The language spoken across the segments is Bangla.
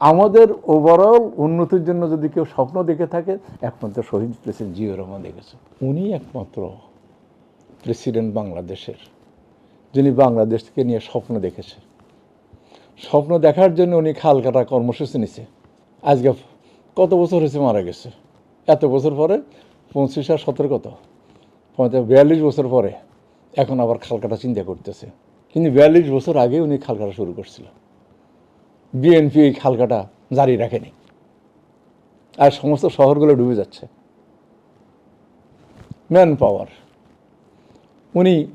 আমাদের ওভারঅল উন্নতির জন্য যদি কেউ স্বপ্ন দেখে থাকে, একমাত্র শহীদ প্রেসিডেন্ট জিও রহমান দেখেছে। উনি একমাত্র প্রেসিডেন্ট বাংলাদেশের, যিনি বাংলাদেশকে নিয়ে স্বপ্ন দেখেছে। স্বপ্ন দেখার জন্য উনি খাল কাটা কর্মসূচি নিছে। আজকে কত বছর হয়েছে মারা গেছে? এত বছর পরে পঁচিশ আর সতেরো কত? পঁয়তাল্লিশ বিয়াল্লিশ বছর পরে এখন আবার খাল কাটা চিন্তা করতেছে। কিন্তু বিয়াল্লিশ বছর আগে উনি খাল কাটা শুরু করছিল। বিএনপি এই খাল কাটা জারি রাখেনি। আর সমস্ত শহরগুলো ডুবে যাচ্ছে। Man power. উনি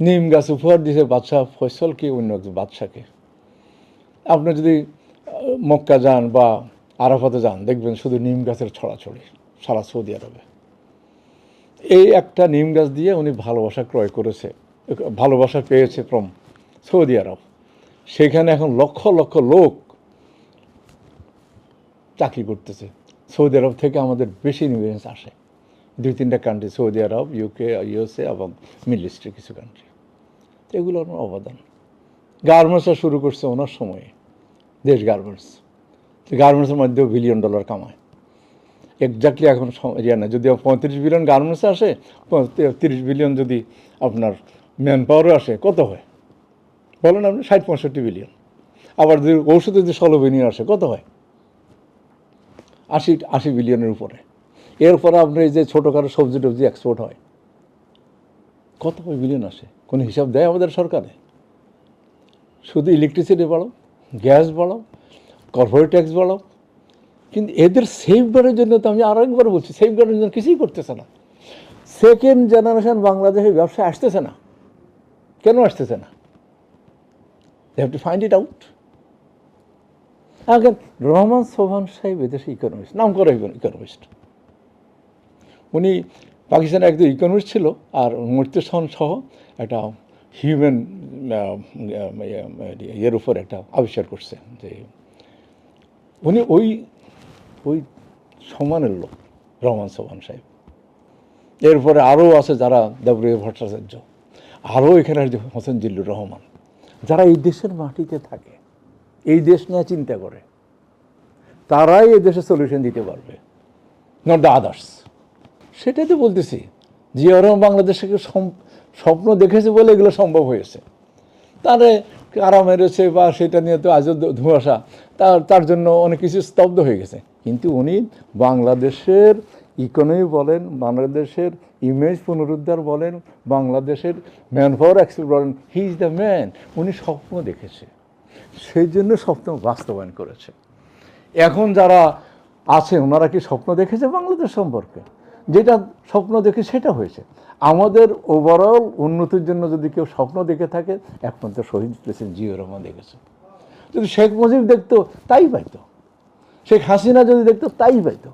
নিম গাছ উপহার দিয়েছে বাদশাহ ফয়সলকে অন্য বাদশাকে আপনি যদি মক্কা যান বা আরাফাতে যান, দেখবেন শুধু নিম গাছের ছড়াছড়ি সারা সৌদি আরবে। এই একটা নিম গাছ দিয়ে উনি ভালোবাসা ক্রয় করেছে, ভালোবাসা পেয়েছে ফ্রম সৌদি আরব। সেখানে এখন লক্ষ লক্ষ লোক চাকরি করতেছে। সৌদি আরব থেকে আমাদের বেশি নিউজেন্স আসে। দুই তিনটা কান্ট্রি সৌদি আরব ইউকে ইউএসএ এবং মিডল ইস্টের কিছু কান্ট্রি তো এগুলো ওনার অবদান। গার্মেন্টসটা শুরু করছে ওনার সময়ে। দেশ গার্মেন্টস গার্মেন্টসের মধ্যেও বিলিয়ন ডলার কামায়। এক্স্যাক্টলি এখন ইয়ে না, যদি পঁয়ত্রিশ বিলিয়ন গার্মেন্টসে আসে তিরিশ বিলিয়ন যদি আপনার ম্যান পাওয়ারও আসে, কত হয়? বলেন আপনি ষাট পঁয়ষট্টি বিলিয়ন আবার যদি ঔষধে যদি ষোলো বিলিয়ন আসে কত হয়? আশি আশি বিলিয়নের উপরে। এরপরে আপনি যে ছোটোখাটো সবজি টবজি এক্সপোর্ট হয়, কত বিলিয়ন আসে? কোনো হিসাব দেয় আমাদের সরকারে? শুধু ইলেকট্রিসিটি বাড়াও গ্যাস বাড়াও কর্পোরেট ট্যাক্স বাড়াও কিন্তু এদের সেফগার্ডের জন্য তো আমি আরও একবার বলছি সেফগার্ডের জন্য কিছুই করতেছে না। সেকেন্ড জেনারেশন বাংলাদেশে ব্যবসায় আসতেছে না। কেন আসতেছে না? They have to find it out এখন রহমান সোহান সাহেব এদেশে ইকোনমিস্ট নাম করা ইকোনমিস্ট উনি পাকিস্তানের একজন ইকোনমিস্ট ছিল আর মূর্তিসহন সহ একটা হিউম্যান ইয়ের উপর একটা আবিষ্কার করছে যে উনি ওই ওই সমানের লোক রহমান সোহান সাহেব এরপরে আরও আছে যারা দেবরীয় ভট্টাচার্য আরও এখানে হোসেন জিল্লুর রহমান। যারা এই দেশের মাটিতে থাকে, এই দেশ নিয়ে চিন্তা করে, তারাই এই দেশে সলিউশন দিতে পারবে নট দ্য আদার্স সেটাই তো বলতেছি, জিয়া রহমান বাংলাদেশকে স্বপ্ন দেখেছে বলে এগুলো সম্ভব হয়েছে। তারে কারা মেরেছে বা সেটা নিয়ে তো আজও ধুঁয়াশা তার তার জন্য অনেক কিছু স্তব্ধ হয়ে গেছে। কিন্তু উনি বাংলাদেশের ইকোনমি বলেন, বাংলাদেশের ইমেজ পুনরুদ্ধার বলেন, বাংলাদেশের ম্যান পাওয়ার অ্যাক্সেপ্ট বলেন হি ইজ দ্য ম্যান উনি স্বপ্ন দেখেছে। সেই জন্য স্বপ্ন বাস্তবায়ন করেছে। এখন যারা আছে, ওনারা কি স্বপ্ন দেখেছে বাংলাদেশ সম্পর্কে? যেটা স্বপ্ন দেখে সেটা হয়েছে। আমাদের ওভারঅল উন্নতির জন্য যদি কেউ স্বপ্ন দেখে থাকে, একমাত্র শহীদ প্রেসিডেন্ট জিও রহমান দেখেছে। যদি শেখ মুজিব দেখতো, তাই পাইতো। শেখ হাসিনা যদি দেখতো, তাই পাইতো।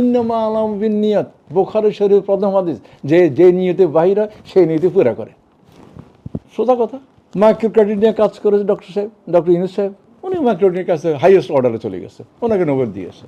ইন্নামা আলম বিন নিয়ত বোখারে শরীর প্রথম হাদিস, যে যে নিয়তে বাহিরা সেই নিয়তে পুরা করে। সোজা কথা। মাইক্রো ক্রেডিট নিয়ে কাজ করেছে ডক্টর সাহেব, ডক্টর ইউনুস সাহেব। উনি মাইক্রো ক্রেডিটের কাছে হাইয়েস্ট অর্ডারে চলে গেছে। ওনাকে নোবেল দিয়েছে।